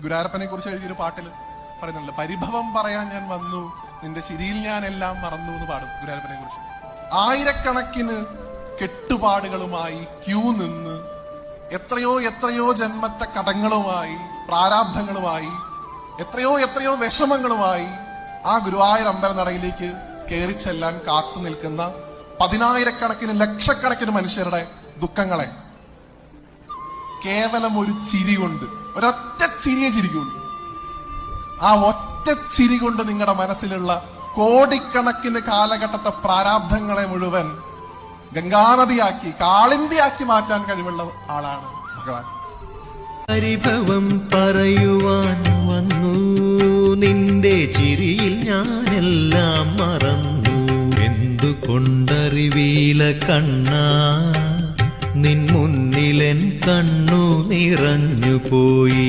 ഗുരുവായൂരപ്പനെ കുറിച്ച് എഴുതിയൊരു പാട്ടിൽ പറയുന്നുണ്ട് പരിഭവം പറയാൻ ഞാൻ വന്നു നിന്റെ ചിരിയിൽ ഞാൻ എല്ലാം മറന്നു എന്ന് പാടും ഗുരുവായൂരപ്പനെ കുറിച്ച് ആയിരക്കണക്കിന് കെട്ടുപാടുകളുമായി ക്യൂ നിന്ന് എത്രയോ എത്രയോ ജന്മത്തെ കടങ്ങളുമായി പ്രാരാബ്ധങ്ങളുമായി എത്രയോ എത്രയോ വിഷമങ്ങളുമായി ആ ഗുരുവായൂർ അമ്പലനടയിലേക്ക് കയറി ചെല്ലാൻ കാത്തു നിൽക്കുന്ന പതിനായിരക്കണക്കിന് ലക്ഷക്കണക്കിന് മനുഷ്യരുടെ ദുഃഖങ്ങളെ കേവലം ഒരു ചിരി കൊണ്ട് ഒരൊറ്റ ചിരിയെ ചിരിക്കുള്ളൂ ആ ഒറ്റ ചിരി കൊണ്ട് നിങ്ങളുടെ മനസ്സിലുള്ള കോടിക്കണക്കിന് കാലഘട്ടത്തെ പ്രാരാബ്ധങ്ങളെ മുഴുവൻ ഗംഗാനദിയാക്കി കാളിന്തിയാക്കി മാറ്റാൻ കഴിവുള്ള ആളാണ് ഭഗവാൻ. പരിഭവം പറയുവാൻ വന്നു. നിന്റെ ചിരിയിൽ ഞാനെല്ലാം മറന്നു. എന്തുകൊണ്ടറിവീല കണ്ണാ? കണ്ണു നിറഞ്ഞു പോയി